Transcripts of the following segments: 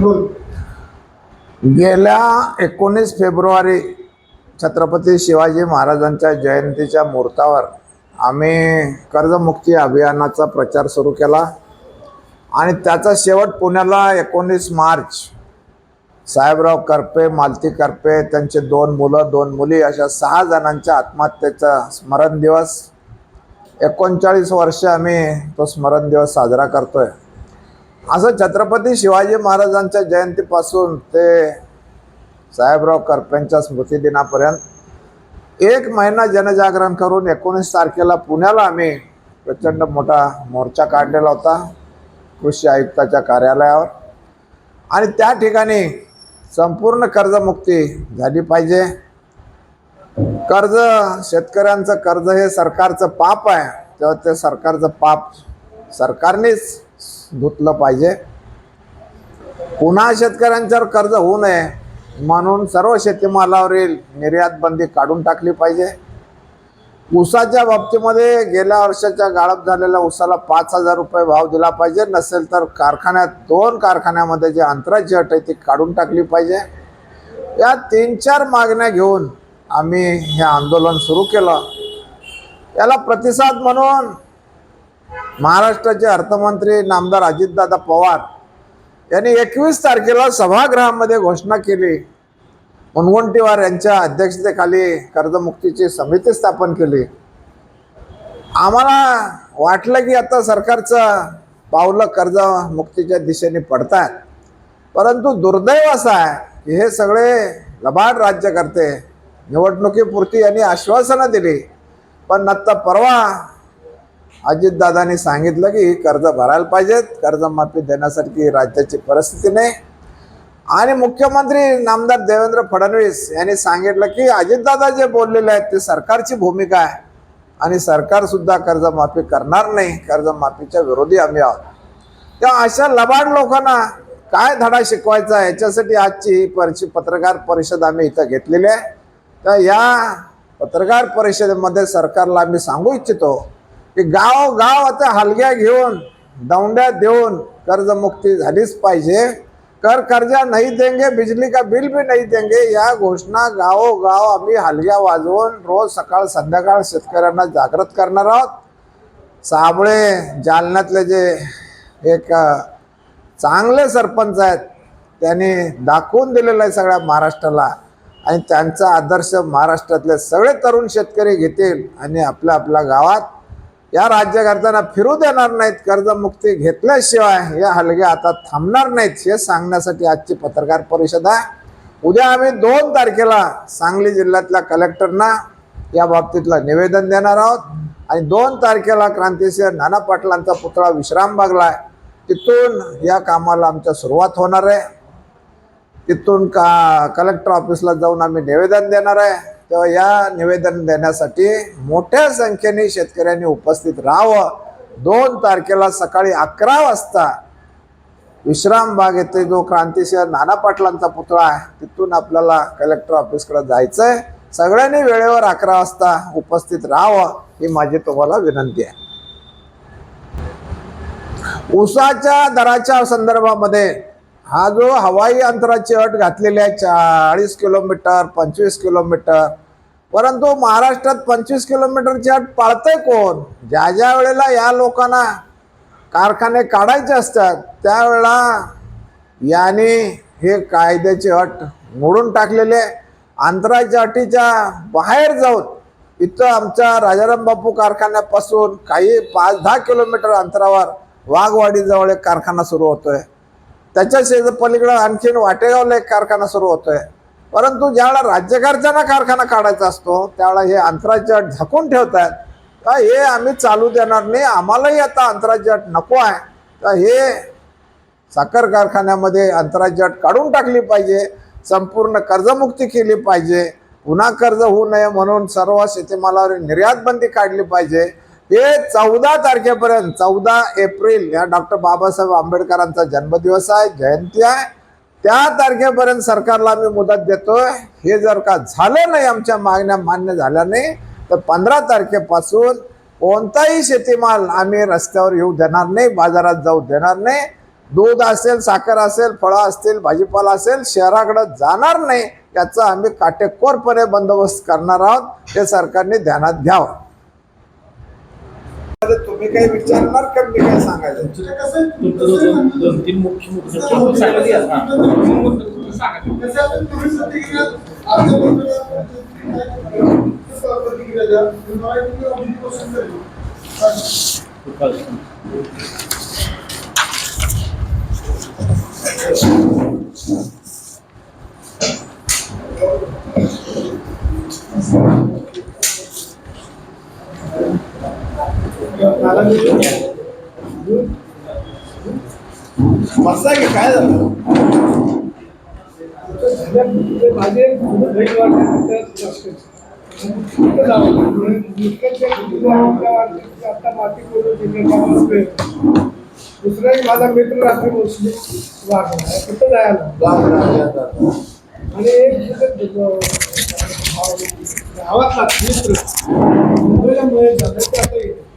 बोल गेल्या एकोणीस फेब्रुवारी छत्रपती शिवाजी महाराजांच्या जयंतीच्या मुहूर्तावर आम्ही कर्जमुक्ती अभियानाचा प्रचार सुरू केला. आणि त्याचा शेवट पुण्याला एकोणीस मार्च. साहेबराव करपे मालती करपे त्यांचे दोन मुलं दोन मुली अशा सहा जणांच्या आत्महत्येचा स्मरण दिवस. एकोणचाळीस वर्ष आम्ही तो स्मरण दिवस साजरा करतोय. असं छत्रपती शिवाजी महाराजांच्या जयंतीपासून ते साहेबराव करपेंच्या स्मृतिदिनापर्यंत एक महिना जनजागरण करून एकोणीस तारखेला पुण्याला आम्ही प्रचंड मोठा मोर्चा काढलेला होता कृषी आयुक्ताच्या कार्यालयावर. आणि त्या ठिकाणी संपूर्ण कर्जमुक्ती झाली पाहिजे. कर्ज शेतकऱ्यांचं कर्ज हे सरकारचं पाप आहे. तेव्हा ते सरकारचं पाप सरकारनेच धुतलं पाहिजे. पुन्हा शेतकऱ्यांच्यावर कर्ज होऊ नये म्हणून सर्व शेतीमालावरील निर्यात बंदी काढून टाकली पाहिजे. ऊसाच्या बाबतीमध्ये गेल्या वर्षाच्या गाळप झालेल्या ऊसाला पाच हजार रुपये भाव दिला पाहिजे. नसेल तर कारखान्यात दोन कारखान्यामध्ये जे अंतराची अट आहे ती काढून टाकली पाहिजे. या तीन चार मागण्या घेऊन आम्ही हे आंदोलन सुरू केलं. याला प्रतिसाद म्हणून महाराष्ट्राचे अर्थमंत्री नामदार अजितदादा पवार यांनी एकवीस तारखेला सभागृहामध्ये घोषणा केली. मुनगंटीवार यांच्या अध्यक्षतेखाली कर्जमुक्तीची समिती स्थापन केली. आम्हाला वाटलं की आता सरकारचं पावलं कर्जमुक्तीच्या दिशेने पडतात परंतु दुर्दैव असं आहे की हे सगळे लबाड राज्यकर्ते निवडणुकीपुरती यांनी आश्वासनं दिली. पण आत्ता परवा अजितदादांनी सांगितलं की कर्ज भरायला पाहिजेत कर्जमाफी देण्यासारखी राज्याची परिस्थिती नाही. आणि मुख्यमंत्री नामदार देवेंद्र फडणवीस यांनी सांगितलं की अजितदादा जे बोललेले आहेत ते सरकारची भूमिका आहे. आणि सरकारसुद्धा कर्जमाफी करणार नाही कर्जमाफीच्या विरोधी आम्ही आहोत. तेव्हा अशा लबाड लोकांना काय धडा शिकवायचा याच्यासाठी आजची ही परिषद पत्रकार परिषद आम्ही इथं घेतलेली आहे. तर या पत्रकार परिषदेमध्ये सरकारला आम्ही सांगू इच्छितो की गाव गाव आता हलग्या घेऊन दौंड्या देऊन कर्जमुक्ती झालीच पाहिजे. कर कर्जा नाही देंगे बिजली का बिल भी नहीं देंगे या घोषणा गावोगाव आम्ही हलग्या वाजवून रोज सकाळ संध्याकाळ शेतकऱ्यांना जागृत करणार आहोत. साबळे जालन्यातले जे एक चांगले सरपंच आहेत त्यांनी दाखवून दिलेलं आहे सगळ्या महाराष्ट्राला. आणि त्यांचा आदर्श महाराष्ट्रातले सगळे तरुण शेतकरी घेतील आणि आपल्या आपल्या गावात या राज्यकर्त्यांना फिरू देणार नाहीत कर्जमुक्ती घेतल्याशिवाय या हलग्या आता थांबणार नाहीत हे सांगण्यासाठी आजची पत्रकार परिषद आहे. उद्या आम्ही दोन तारखेला सांगली जिल्ह्यातल्या कलेक्टरना या बाबतीतला निवेदन देणार आहोत. आणि दोन तारखेला क्रांतिसिंह नाना पाटलांचा पुतळा विश्राम बागला तिथून या कामाला आमच्या सुरुवात होणार आहे. तिथून का कलेक्टर ऑफिसला जाऊन आम्ही निवेदन देणार आहे. तेव्हा या निवेदन देण्यासाठी मोठ्या संख्येने शेतकऱ्यांनी उपस्थित राहावं. दोन तारखेला सकाळी अकरा वाजता विश्रामबाग येथे जो क्रांतिसिंह नाना पाटलांचा पुतळा आहे तिथून आपल्याला कलेक्टर ऑफिसकडे जायचं आहे सगळ्यांनी वेळेवर अकरा वाजता उपस्थित राहावं ही माझी तुम्हाला विनंती आहे. ऊसाच्या दराच्या संदर्भामध्ये हा जो हवाई अंतराची अट घातलेली आहे चाळीस किलोमीटर पंचवीस किलोमीटर परंतु महाराष्ट्रात पंचवीस किलोमीटरची अट पाळतंय कोण ज्या ज्या वेळेला या लोकांना कारखाने काढायचे असतात त्यावेळेला याने हे कायद्याची अट मोडून टाकलेले आहे. अंतराच्या अटीच्या बाहेर जाऊन इथं आमच्या राजाराम बापू कारखान्यापासून काही पाच दहा किलोमीटर अंतरावर वाघवाडीजवळ एक कारखाना सुरू होतोय त्याच्या शेज पलीकडं आणखीन वाटेगावला एक कारखाना सुरू होतोय. परंतु ज्यावेळेला राज्यकर्त्यांना कारखाना काढायचा असतो त्यावेळेला हे अंतराची अट झाकून ठेवतात तर हे आम्ही चालू देणार नाही आम्हालाही आता अंतराची अट नको आहे. तर हे साखर कारखान्यामध्ये अंतराची अट काढून टाकली पाहिजे संपूर्ण कर्जमुक्ती केली पाहिजे. पुन्हा कर्ज होऊ नये म्हणून सर्व शेतीमालावर निर्यात बंदी काढली पाहिजे. हे चौदा तारखेपर्यंत चौदा एप्रिल या डॉक्टर बाबासाहेब आंबेडकरांचा जन्मदिवस आहे जयंती आहे. त्या तारखेपर्यंत सरकारला आम्ही मुदत देतोय. हे जर का झालं नाही आमच्या मागण्या मान्य झाल्या नाही तर पंधरा तारखेपासून कोणताही शेतीमाल आम्ही रस्त्यावर येऊ देणार नाही बाजारात जाऊ देणार नाही. दूध असेल साखर असेल फळं असतील भाजीपाला असेल शहराकडे जाणार नाही याचा आम्ही काटेकोरपणे बंदोबस्त करणार आहोत. हे सरकारने ध्यानात घ्यावं. तुम्ही काही विचारणार का? मी काय सांगायचं? दोन दोन तीन मुख्य मुख्य सांगा की आता. बसा की काय झालं? माझे आता माती करून दुसरा माझा मित्र रात्री मोसली वाघ तिथं जायला आणि एक गावातला मित्र. मुंबईला मुळे झालं ते आता येते.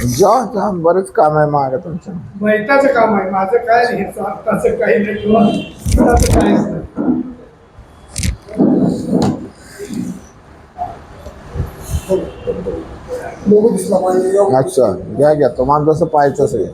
जा जा बरेच काम आहे मागे तुमचं. काम आहे. माझं काय आत्ताचं काही नाही. किंवा काहीच अच्छा घ्या घ्या. तुम्हाला जसं पाहायचं असेल.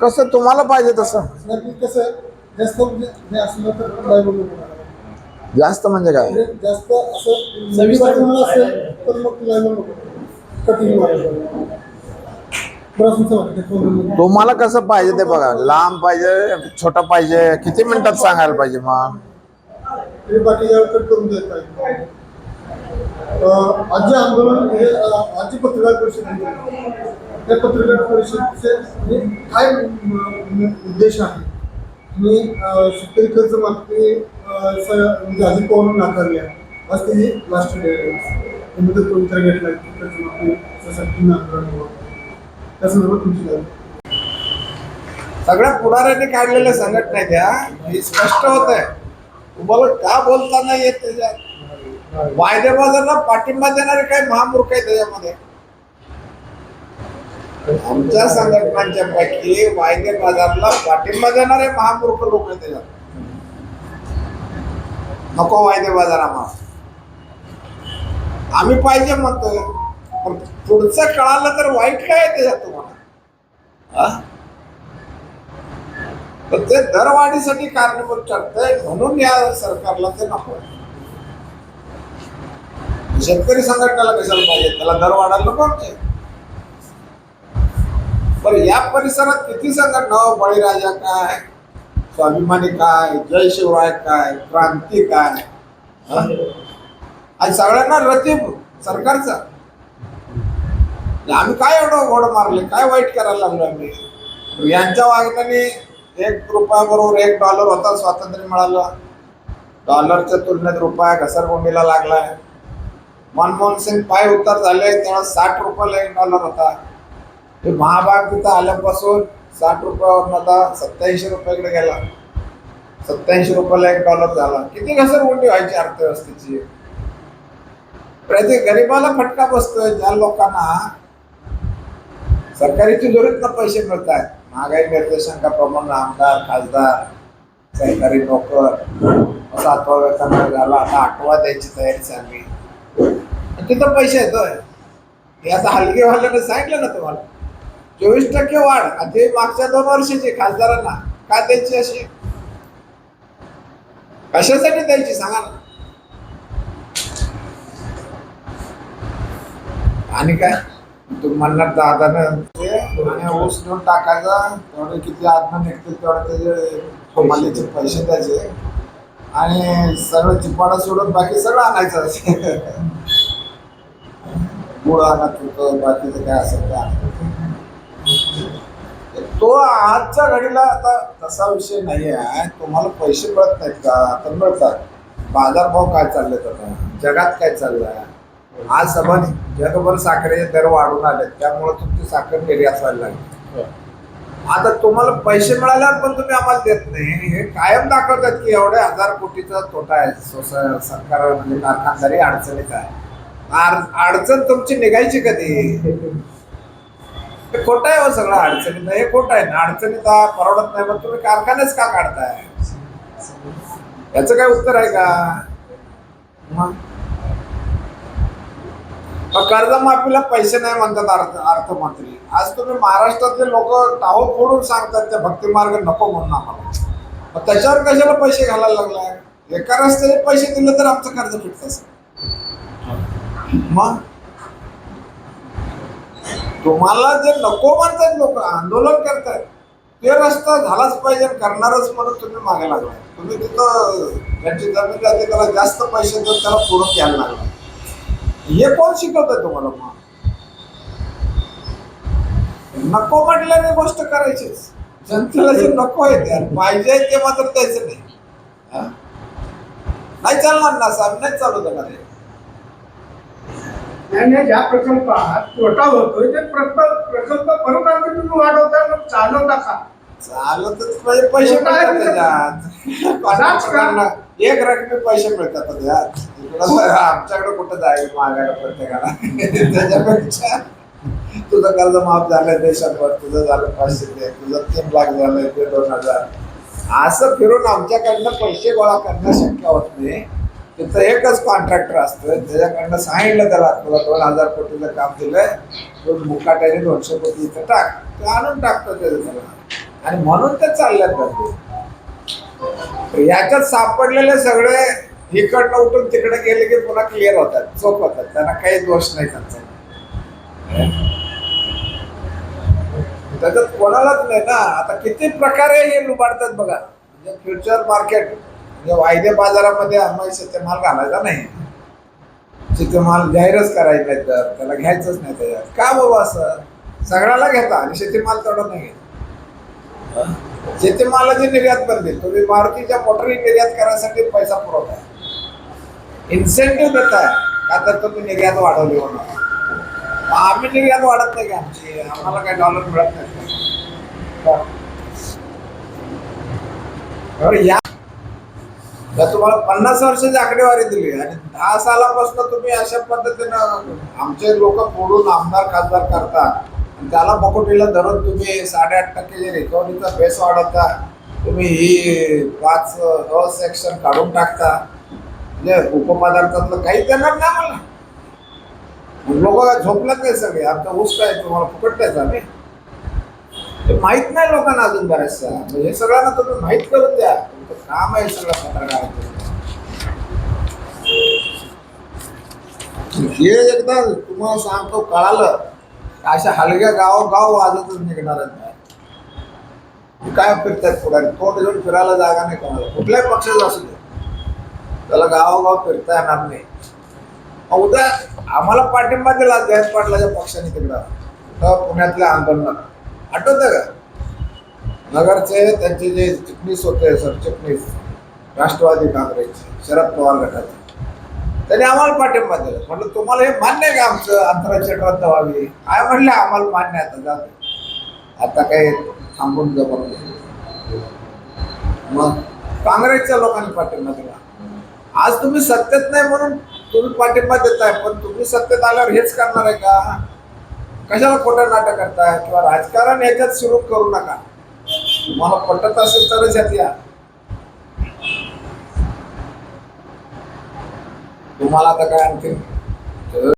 कसं तुम्हाला पाहिजे तसं? कसं जास्त म्हणजे असलं तर जास्त म्हणजे काय? जास्त असं सविस्तर असेल तर मग कठीण तुम्हाला कसं पाहिजे ते बघा. लांब पाहिजे छोटा पाहिजे किती मिनिटात सांगायला पाहिजे मग? तरी बाकीच्या आंदोलन हे अं, आजी पत्रकार परिषद त्या पत्रकार परिषदेचे काय उद्देश आहे? मी अं, शेतकरी कर्ज मागणी अं, अजित पवार नाकारली आहे. आज त्याची लास्ट डे आहे. मुदत घेतला कर्ज मागणी सशक्ती त्या संदर्भात तुमची काय? सगळ्या पुढाऱ्यांनी काढलेल्या संघटना त्या हे स्पष्ट होत आहे तुम्हाला का बोलता नाही येत त्याच्यात वायदे बाजारला पाठिंबा देणारे काही महामूर्ख आहे त्याच्यामध्ये. आमच्या संघटनांच्या पैकी वायदे बाजारला पाठिंबा देणारे महामूर्ख लोक आहेत त्याच्यात. नको वायदे बाजार आम्हाला. आम्ही पाहिजे म्हणतोय. पण पुढचं कळालं तर वाईट काय आहे त्याच्यात तुम्हाला? तर ते दरवाढीसाठी कारणीभूत ठरतंय म्हणून या सरकारला ते नको आहे. शेतकरी संघटनेला कशाला पाहिजे? त्याला दर वाढायला पाहिजे बरं या परिसरात किती संघटना हो? बळीराजा काय? स्वाभिमानी काय? जय शिवराय काय? क्रांती काय? आणि सगळ्यांना रतीब सरकारचा. आम्ही काय एवढं घोडं मारले? काय वाईट करायला लागलो आम्ही? यांच्या वागण्याने एक रुपयाबरोबर एक डॉलर होता स्वातंत्र्य मिळालं. डॉलरच्या तुलनेत रुपया घसरगुंडीला लागलाय. मनमोहन सिंग पाय उत्तर झाले तेव्हा साठ रुपयाला एक डॉलर होता. हे महाभाग तिथं आल्यापासून साठ रुपयावर आता सत्याऐंशी रुपयाकडे गेला. सत्याऐंशी रुपयाला एक डॉलर झाला. किती घसरगुंडी व्हायची अर्थव्यवस्थेची? प्रत्येक गरीबाला फटका बसतोय ज्या लोकांना सरकारी तिजोरीतनं पैसे मिळत आहेत महागाई निर्देशांकाप्रमाणे आमदार खासदार सरकारी नोकर. सातवा वेतन झाला. आता आठवा द्यायची तयारी चालली. तिथं पैसे येतोय हे आता हलगेवाल्याने सांगितलं ना तुम्हाला. चोवीस टक्के वाढ ते मागच्या दोन वर्षाची खासदारांना का द्यायची अशी? कशासाठी द्यायची सांगा ना. आणि काय? तू म्हणणार दादानं ते ऊस घेऊन टाकायचा तेवढे किती आत्म निघतील तेवढे त्याचे कमालीचे पैसे द्यायचे. आणि सगळं चिपाडा सोडून बाकी सगळं आणायचं. गुळ आणत होतं बाकीचं काय असेल ते तो आजच्या घडीला आता तसा विषय नाही आहे तुम्हाला पैसे मिळत नाहीत का? तर मिळतात. बाजारभाव काय चालले आता? जगात काय चाललंय? आज समज जगभर साखरेचे दर वाढून आले त्यामुळे तुमची साखर निर्यात व्हायला लागली. आता तुम्हाला पैसे मिळाल्यावर पण तुम्ही आम्हाला देत नाही. हे कायम दाखवतात की एवढे हजार कोटीचा तोटा आहे. सोसा- सरकार म्हणजे कारखानदारी अडचणीत आहे. अडचण तुमची निघायची कधी? खोटं आहे हो सगळं अडचणीत. हे खोटं आहे ना अडचणीत परवडत नाही मग तुम्ही कारखानेच का काढताय? याचं काय उत्तर आहे का? कर्जमाफीला पैसे नाही म्हणतात अर्थ अर्थमंत्री. आज तुम्ही महाराष्ट्रातले लोक टाहो फोडून सांगतात त्या भक्ती मार्ग नको म्हणून आम्हाला. मग त्याच्यावर कशाला पैसे घालायला लागलाय? एका रस्त्याने पैसे दिले तर आमचं कर्ज फिटत असेल मग? तुम्हाला जे नको म्हणतात लोक आंदोलन करतात ते रस्ता झालाच पाहिजे करणारच म्हणून तुम्ही मागे लागला. तुम्ही तिथं त्यांची जमीन जाते त्याला जास्त पैसे देऊन त्याला पुढं घ्यायला लागला. हे कोण शिकवतंय तुम्हाला मग? नको म्हटल्याने गोष्ट करायचीच. जनतेला जे नको आहे ते पाहिजे ते मात्र द्यायचं नाही. नाही चालणार ना साहेब नाही चालू देणार नाही ज्या प्रकल्पात तोटा होतोय ते प्रकल्प प्रकल्प परत आणखी तुम्ही वाढवता मग चालवता का? चालतच म्हणजे पैसे मिळतात एक रकमी पैसे मिळतात तर आमच्याकडे कुठं जाईल मागायला प्रत्येकाला? त्याच्यापेक्षा तुझं कर्ज माफ झालंय देशाभर तुझं झालं पाचशे ते तुझं तीन लाख झालंय ते दोन हजार. असं फिरून आमच्याकडनं पैसे गोळा करणं शक्य होत नाही. तिथं एकच कॉन्ट्रॅक्टर असतं त्याच्याकडनं सांगितलं त्याला तुला दोन हजार कोटीचं काम दिलंय. तो मुकाट्याने दोनशे कोटी इथं टाक. ते आणून टाकतो त्याचं त्याला. आणि म्हणून ते चालल्यात धंदे. याच्यात सापडलेले सगळे इकडनं उठून तिकडे गेले की पुन्हा क्लिअर होतात चोप होतात. त्यांना काही दोष नाही त्यांचा. त्याच्यात कोणालाच नाही ना. आता किती प्रकारे हे लुबाडतात बघा. म्हणजे फ्युचर मार्केट म्हणजे वायदे बाजारामध्ये आम्हाला शेतीमाल घालायचा नाही. शेतीमाल जाहीरच करायचा नाही तर त्याला घ्यायचंच नाही त्याच्यात का बाबा असं? सगळ्याला घेता आणि शेतीमाल तेवढं नाही घेत. शेतीमालाची निर्यात बंदी तुम्ही मारुतीच्या मोटरी निर्यात करायसाठी पैसा पुरवताय. इन्सेंटिव्ह देताय. का तर तुम्ही निर्यात वाढवली म्हणून? आम्ही निर्यात वाढत नाही का आमची? आम्हाला काही डॉलर मिळत नाही. या तर तुम्हाला पन्नास वर्षाची आकडेवारी दिली आणि दहा सालापासून तुम्ही अशा पद्धतीनं आमचे लोक फोडून आमदार खासदार करता त्याला बकोटीला धरून तुम्ही साडेआठ टक्के रिकव्हरीचा बेस वाढवता तुम्ही ही पाच अ सेक्शन काढून टाकता. म्हणजे उपपदार्थातलं काही देणार नाही. मला लोक झोपलाच नाही सगळे. आमचा ऊस काय तुम्हाला फुकट द्यायचा नाही ते माहीत नाही लोकांना अजून बऱ्याचशा. म्हणजे हे सगळ्यांना तुम्ही माहीत करून द्या. काम आहे सगळं हे एकदा तुम्हाला सांगतो कळालं अशा हलक्या गाव गाव वाजतच निघणार काय फिरतात पुढारी? तोंड घेऊन फिरायला जागा नाही कोणाला. कुठल्याही पक्षाचं असू दे. त्याला गावोगाव फिरता येणार नाही. उद्या आम्हाला पाठिंबा दिला जयंत पाटलाच्या पक्षाने तिकडं. पुण्यातल्या आंदोलनात. आठवतं का? नगरचे त्यांचे जे चिटणीस होते सरचिटणीस राष्ट्रवादी काँग्रेसचे शरद पवार गटाचे. त्यांनी आम्हाला पाठिंबा दिला म्हटलं तुम्हाला हे मान्य आहे का आमचं? अंतराची रद्द व्हावी. काय म्हणले आम्हाला मान्य आहे आता जात आता काही थांबून जमत नाही. मग काँग्रेसच्या लोकांनी पाठिंबा दिला. आज तुम्ही सत्तेत नाही म्हणून तुम्ही पाठिंबा देताय पण तुम्ही सत्तेत आल्यावर हेच करणार आहे का? कशाला खोटं नाटक करताय? किंवा राजकारण याच्यात सुरू करू नका. तुम्हाला पटत असेल तरच यात या तुम्हाला आता काय आणखी